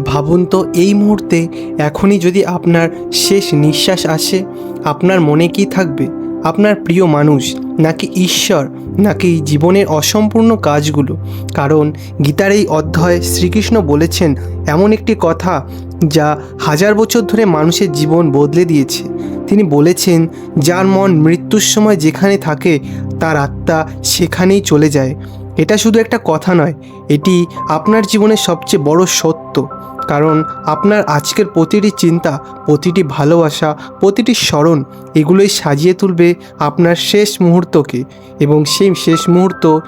ভাবুন তো, এই মুহূর্তে এখনই যদি আপনার শেষ নিঃশ্বাস আসে, আপনার মনে কি থাকবে? আপনার প্রিয় মানুষ, নাকি ঈশ্বর, নাকি জীবনের অসম্পূর্ণ কাজগুলো? কারণ গীতার এই অধ্যায়ে শ্রীকৃষ্ণ বলেছেন এমন একটি কথা যা হাজার বছর ধরে মানুষের জীবন বদলে দিয়েছে। তিনি বলেছেন, যার মন মৃত্যুর সময় যেখানে থাকে, তার আত্মা সেখানেই চলে যায়। এটা শুধু একটা কথা নয়, এটি আপনার জীবনের সবচেয়ে বড় সত্য। কারণ আপনার আজকের প্রতিটি চিন্তা, প্রতিটি ভালোবাসা, প্রতিটি স্মরণ, এগুলোই সাজিয়ে তুলবে আপনার শেষ মুহূর্তকে এবং সেই শেষ মুহূর্ত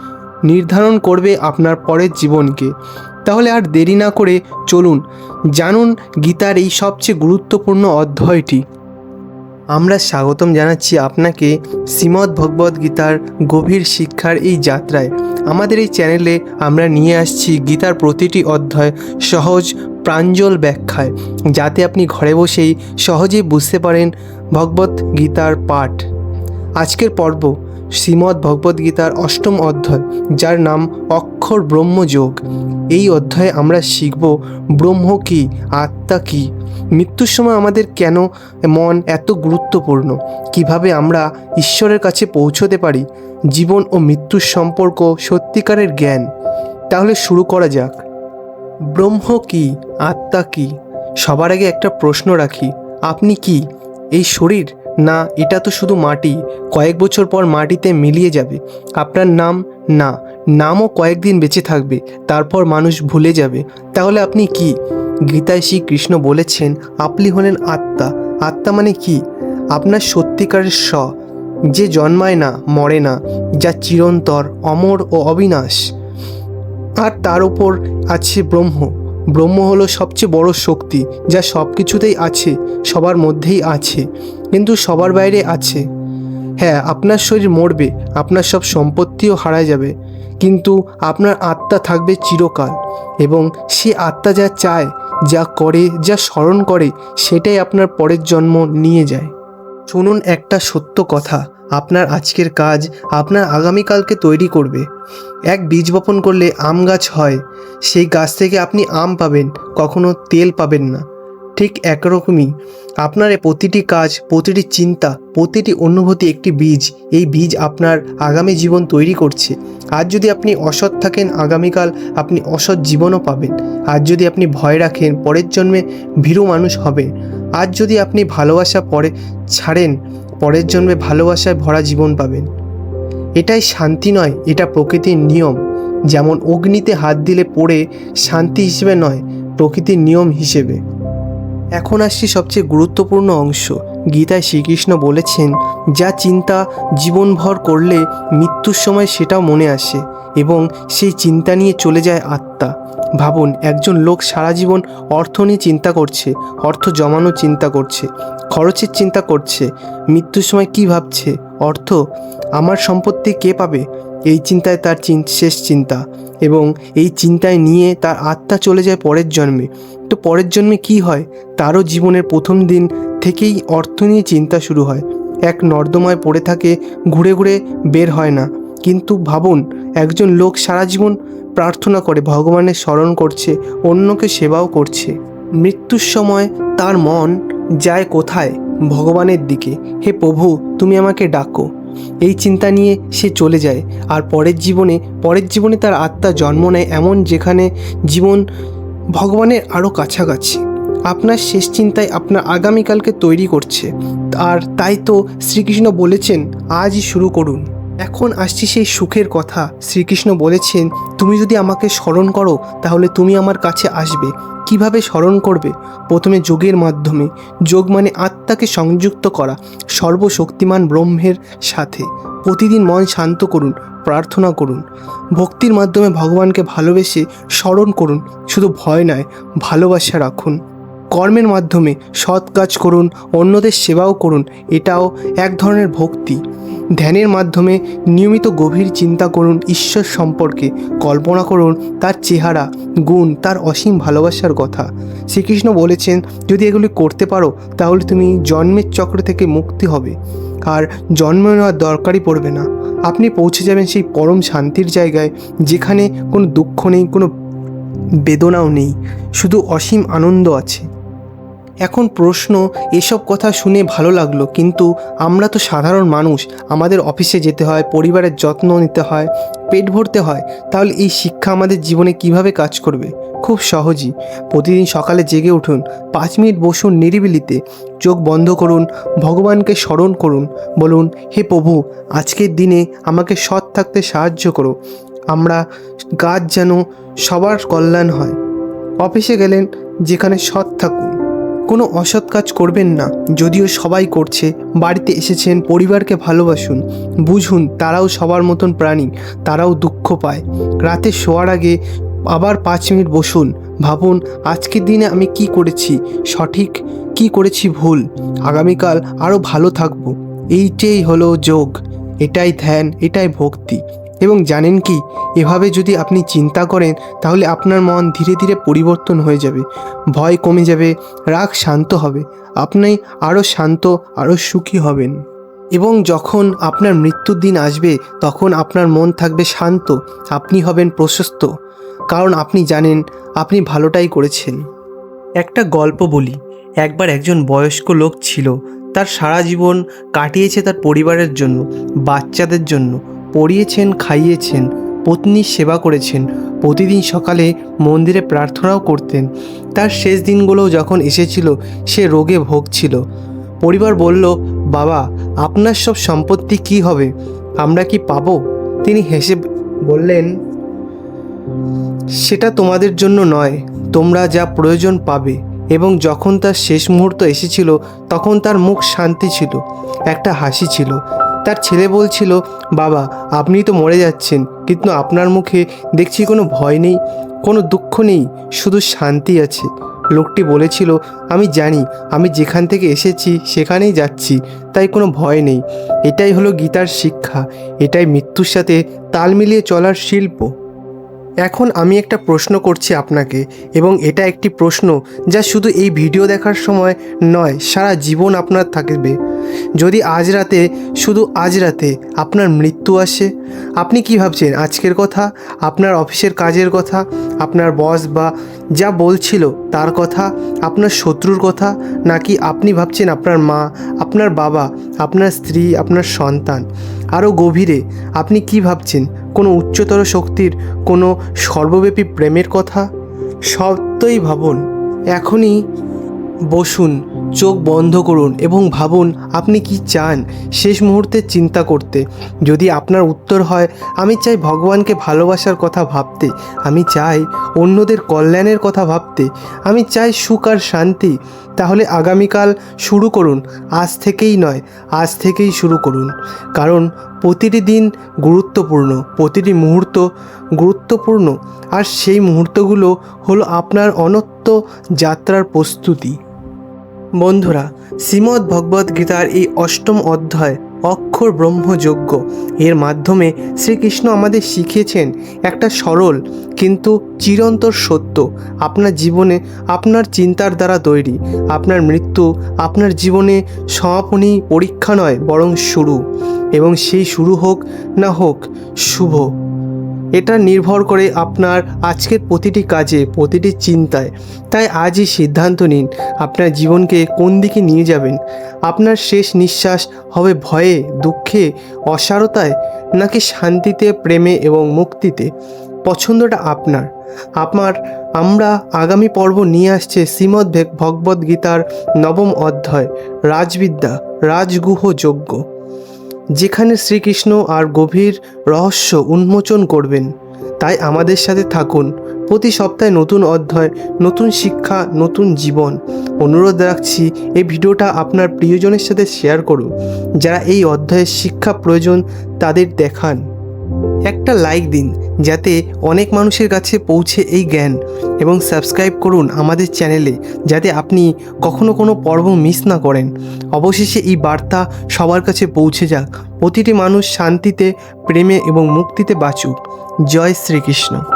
নির্ধারণ করবে আপনার পরের জীবনকে। তাহলে আর দেরি না করে চলুন, জানুন গীতার এই সবচেয়ে গুরুত্বপূর্ণ অধ্যায়টি। আমরা স্বাগতম জানাচ্ছি আপনাকে শ্রীমদ্ ভগবদ্ গীতার গভীর শিক্ষার এই যাত্রায়। আমাদের এই চ্যানেলে আমরা নিয়ে আসছি গীতার প্রতিটি অধ্যায় সহজ প্রাঞ্জল ব্যাখ্যায়, যাতে আপনি ঘরে বসেই সহজেই বুঝতে পারেন ভগবত গীতার পাঠ। আজকের পর্ব শ্রীমদ্ ভগবদ্ গীতার অষ্টম অধ্যায়, যার নাম অক্ষর ব্রহ্মযোগ এই অধ্যায়ে আমরা শিখব, ব্রহ্ম কী, আত্মা কী? মৃত্যুর সময় আমাদের কেন মন এত গুরুত্বপূর্ণ? কীভাবে আমরা ঈশ্বরের কাছে পৌঁছতে পারি? জীবন ও মৃত্যুর সম্পর্ক সত্যিকারের জ্ঞান। তাহলে শুরু করা যাক। ব্রহ্ম কি, আত্মা কি? সবার আগে একটা প্রশ্ন রাখি, আপনি কি? এই শরীর না, এটা তো শুধু মাটি। কয়েক বছর পর মাটিতে মিলিয়ে যাবে। আপনার নাম না, নামও কয়েকদিন বেঁচে থাকবে, তারপর মানুষ ভুলে যাবে। তাহলে আপনি কি? গীতায় শ্রীকৃষ্ণ বলেছেন, আপনি হলেন আত্মা। আত্মা মানে কি? আপনার সত্যিকারের স্ব। যে জন্মায় না, মরে না, যা চিরন্তর, অমর ও অবিনাশ। আর তার ওপর আছে ব্রহ্ম। ব্রহ্ম হলো সবচেয়ে বড় শক্তি, যা সব কিছুতেই আছে। সবার মধ্যেই আছে, কিন্তু সবার বাইরে আছে। হ্যাঁ আপনার শরীর মরবে, আপনার সব সম্পত্তিও হারায় যাবে, কিন্তু আপনার আত্মা থাকবে চিরকাল, এবং সে আত্মা যা চায়, যা করে, যা স্মরণ করে, সেটাই আপনার পরের জন্ম নিয়ে যায়। শুনুন একটা সত্য কথা, আপনার আজকের কাজ আপনার আগামীকালকে তৈরি করবে। এক বীজ বপন করলে আম গাছ হয়, সেই গাছ থেকে আপনি আম পাবেন, কখনো তেল পাবেন না। ঠিক একরকমই। আপনার প্রতিটি কাজ, প্রতিটি চিন্তা, প্রতিটি অনুভূতি একটি বীজ। এই বীজ আপনার আগামী জীবন তৈরি করছে। আজ যদি আপনি অসৎ থাকেন, আগামীকাল আপনি অসৎ জীবনও পাবেন। আজ যদি আপনি ভয় রাখেন, পরের জন্মে ভীরু মানুষ হবেন। আজ যদি আপনি ভালোবাসা পরে ছাড়েন, পরের জন্মে ভালোবাসায় ভরা জীবন পাবেন। এটাই শান্তি নয়, এটা প্রকৃতির নিয়ম। যেমন অগ্নিতে হাত দিলে পড়ে, শান্তি হিসেবে নয়, প্রকৃতির নিয়ম হিসেবে। এখন আসছি সবচেয়ে গুরুত্বপূর্ণ অংশ। গীতায় শ্রীকৃষ্ণ বলেছেন, যা চিন্তা জীবনভর করলে মৃত্যুর সময় সেটাও মনে আসে এবং সেই চিন্তা নিয়ে চলে যায় আত্মা। ভাবুন, একজন লোক সারা জীবন অর্থ নিয়ে চিন্তা করছে, অর্থ জমানো চিন্তা করছে, খরচের চিন্তা করছে, মৃত্যুর সময় কি ভাবছে? অর্থ, আমার সম্পত্তি কে পাবে? এই চিন্তায় তার শেষ চিন্তা এবং এই চিন্তায় নিয়ে তার আত্মা চলে যায় পরের জন্মে। তো পরের জন্মে কি হয়, তারও জীবনের প্রথম দিন থেকেই অর্থ নিয়ে চিন্তা শুরু হয়। এক নর্দমায় পড়ে থাকে, ঘুরে ঘুরে বের হয় না। কিন্তু ভাবুন, একজন লোক সারা জীবন প্রার্থনা করে, ভগবানের স্মরণ করছে, অন্যকে সেবাও করছে। মৃত্যুর সময় তার মন যায় কোথায়? ভগবানের দিকে। হে প্রভু, তুমি আমাকে ডাকো। এই চিন্তা নিয়ে সে চলে যায়। আর পরের জীবনে পরের জীবনে তার আত্মা জন্ম নেয় এমন যেখানে জীবন ভগবানের আরও কাছাকাছি। আপনার শেষ চিন্তায় আপনার আগামীকালকে তৈরি করছে। আর তাই তো শ্রীকৃষ্ণ বলেছেন, আজই শুরু করুন। এখন আসছি সেই সুখের কথা। শ্রীকৃষ্ণ বলেছেন, তুমি যদি আমাকে স্মরণ করো, তাহলে তুমি আমার কাছে আসবে। কীভাবে স্মরণ করবে? প্রথমে যোগের মাধ্যমে। যোগ মানে আত্মাকে সংযুক্ত করা, সর্বশক্তিমান ব্রহ্মের সাথে। প্রতিদিন মন শান্ত করুন। প্রার্থনা করুন। ভক্তির মাধ্যমে ভগবানকে ভালোবেসে স্মরণ করুন। শুধু ভয় নয়, ভালোবাসা রাখুন। কর্মের মাধ্যমে সৎ কাজ করুন, অন্যদের সেবাও করুন, এটাও এক ধরনের ভক্তি। ধ্যানের মাধ্যমে নিয়মিত গভীর চিন্তা করুন, ঈশ্বর সম্পর্কে কল্পনা করুন, তার চেহারা, গুণ, তার অসীম ভালোবাসার কথা। শ্রীকৃষ্ণ বলেছেন, যদি এগুলি করতে পারো, তাহলে তুমি জন্মের চক্র থেকে মুক্তি হবে। আর জন্ম নেওয়ার দরকারই পড়বে না। আপনি পৌঁছে যাবেন সেই পরম শান্তির জায়গায় যেখানে কোনো দুঃখ নেই, কোনো বেদনাও নেই। শুধু অসীম আনন্দ আছে। এখন প্রশ্ন, এসব কথা শুনে ভালো লাগল, কিন্তু আমরা তো সাধারণ মানুষ, আমাদের অফিসে যেতে হয়, পরিবারের যত্ন নিতে হয়, পেট ভরতে হয়, তাহলে এই শিক্ষা আমাদের জীবনে কীভাবে কাজ করবে? খুব সহজই। প্রতিদিন সকালে জেগে উঠুন, পাঁচ মিনিট বসুন নিরিবিলিতে, চোখ বন্ধ করুন, ভগবানকে স্মরণ করুন, বলুন, হে প্রভু, আজকের দিনে আমাকে সৎ থাকতে সাহায্য করো, আমরা গাছ যেন সবার কল্যাণ হয়। অফিসে গেলেন, যেখানে সৎ থাকুন। কোনো অসৎ কাজ করবেন না, যদিও সবাই করছে। বাড়িতে এসেছেন, পরিবারকে ভালোবাসুন, বুঝুন তারাও সবার মতন প্রাণী, তারাও দুঃখ পায়। রাতে শোয়ার আগে আবার পাঁচ মিনিট বসুন, ভাবুন আজকের দিনে আমি কি করেছি, সঠিক কি করেছি ভুল, আগামীকাল আরও ভালো থাকব। এইটাই হলো যোগ, এটাই ধ্যান, এটাই ভক্তি। এবং জানেন কি, এভাবে যদি আপনি চিন্তা করেন, তাহলে আপনার মন ধীরে ধীরে পরিবর্তন হয়ে যাবে। ভয় কমে যাবে, রাগ শান্ত হবে, আপনি আরও শান্ত, আরও সুখী হবেন। এবং যখন আপনার মৃত্যুর দিন আসবে, তখন আপনার মন থাকবে শান্ত, আপনি হবেন প্রশস্ত। কারণ আপনি জানেন, আপনি ভালোটাই করেছেন। একটা গল্প বলি, একবার একজন বয়স্ক লোক ছিল, তার সারা জীবন কাটিয়েছে তার পরিবারের জন্য, বাচ্চাদের জন্য পড়িয়েছেন, খাইয়েছেন পত্নীর সেবা করেছেন, প্রতিদিন সকালে মন্দিরে প্রার্থনাও করতেন। তার শেষ দিনগুলো যখন এসেছিল, সে রোগে ভোগছিল। পরিবার বলল, বাবা, আপনার সব সম্পত্তি কি হবে? আমরা কি পাবো? তিনি হেসে বললেন, সেটা তোমাদের জন্য নয়, তোমরা যা প্রয়োজন পাবে। এবং যখন তার শেষ মুহূর্ত এসেছিল, তখন তার মুখ শান্তি ছিল, একটা হাসি ছিল। তার ছেলে বলছিল, বাবা, আপনি তো মরে যাচ্ছেন, কিন্তু আপনার মুখে দেখছি কোনো ভয় নেই, কোনো দুঃখ নেই, শুধু শান্তি আছে। লোকটি বলেছিল, আমি জানি, আমি যেখান থেকে এসেছি সেখানেই যাচ্ছি, তাই কোনো ভয় নেই। এটাই হলো গীতার শিক্ষা, এটাই মৃত্যুর সাথে তাল মিলিয়ে চলার শিল্প। এখন আমি একটা প্রশ্ন করছি আপনাকে, এবং এটা একটি প্রশ্ন যা শুধু এই ভিডিও দেখার সময় নয়, সারা জীবন আপনার থাকবে। যদি আজ রাতে, শুধু আজ রাতে আপনার মৃত্যু আসে, আপনি কি ভাবছেন, আজকের কথা, আপনার অফিসের কাজের কথা, আপনার বস বা যা বলছিল তার কথা, আপনার শত্রুর কথা, নাকি আপনি ভাবছেন আপনার মা, আপনার বাবা, আপনার স্ত্রী, আপনার সন্তান, আরও গভীরে, আপনি কি ভাবছেন? কোনো উচ্চতর শক্তির কোনো সর্বব্যাপী প্রেমের কথা? সত্যই ভাবুন এখনই বসুন। চোখ বন্ধ করুন এবং ভাবুন, আপনি কি চান? শেষ মুহূর্তে চিন্তা করতে। যদি আপনার উত্তর হয়, আমি চাই ভগবানকে ভালোবাসার কথা ভাবতে। আমি চাই অন্যদের কল্যাণের কথা ভাবতে। আমি চাই সুখ আর শান্তি। তাহলে আগামীকাল শুরু করুন। আজ থেকেই নয়, আজ থেকেই শুরু করুন। কারণ প্রতিটি দিন গুরুত্বপূর্ণ, প্রতিটি মুহূর্ত গুরুত্বপূর্ণ। আর সেই মুহূর্তগুলো হলো আপনার অনত্য যাত্রার প্রস্তুতি। বন্ধুরা, শ্রীমদ্ ভগবদ্ গীতার এই অষ্টম অধ্যায়, অক্ষর ব্রহ্মযজ্ঞ। এর মাধ্যমে শ্রীকৃষ্ণ আমাদের শিখিয়েছেন একটা সরল কিন্তু চিরন্তর সত্য। আপনার জীবনে আপনার চিন্তার দ্বারা তৈরি। আপনার মৃত্যু আপনার জীবনে সমাপনী পরীক্ষা নয়, বরং শুরু। এবং সেই শুরু হোক না হোক, শুভ। এটা নির্ভর করে আপনার আজকের প্রতিটি কাজে, প্রতিটি চিন্তায়। তাই আজই সিদ্ধান্ত নিন, আপনার জীবনকে কোন দিকে নিয়ে যাবেন। আপনার শেষ নিঃশ্বাস হবে ভয়ে, দুঃখে, অসারতায়, নাকি শান্তিতে, প্রেমে এবং মুক্তিতে? পছন্দটা আপনার। আপনার আমরা আগামী পর্ব নিয়ে আসছে শ্রীমদ্ ভগবদ্ গীতার নবম অধ্যায়, রাজবিদ্যা রাজগুহ যজ্ঞ যেখানে শ্রীকৃষ্ণ আর গভীর রহস্য উন্মোচন করবেন, তাই আমাদের সাথে থাকুন। প্রতি সপ্তাহে নতুন অধ্যায়, নতুন শিক্ষা, নতুন জীবন। অনুরোধ রাখছি, এই ভিডিওটা আপনার প্রিয়জনের সাথে শেয়ার করুন। যারা এই অধ্যায়ের শিক্ষা প্রয়োজন, তাদের দেখান। একটা লাইক দিন যাতে অনেক মানুষের কাছে পৌঁছে এই জ্ঞান এবং সাবস্ক্রাইব করুন আমাদের চ্যানেলে যাতে আপনি কখনো কোনো পর্ব মিস না করেন। অবশেষে এই বার্তা সবার কাছে পৌঁছে যাক। প্রতিটি মানুষ শান্তিতে, প্রেমে এবং মুক্তিতে বাঁচুক। জয় শ্রীকৃষ্ণ।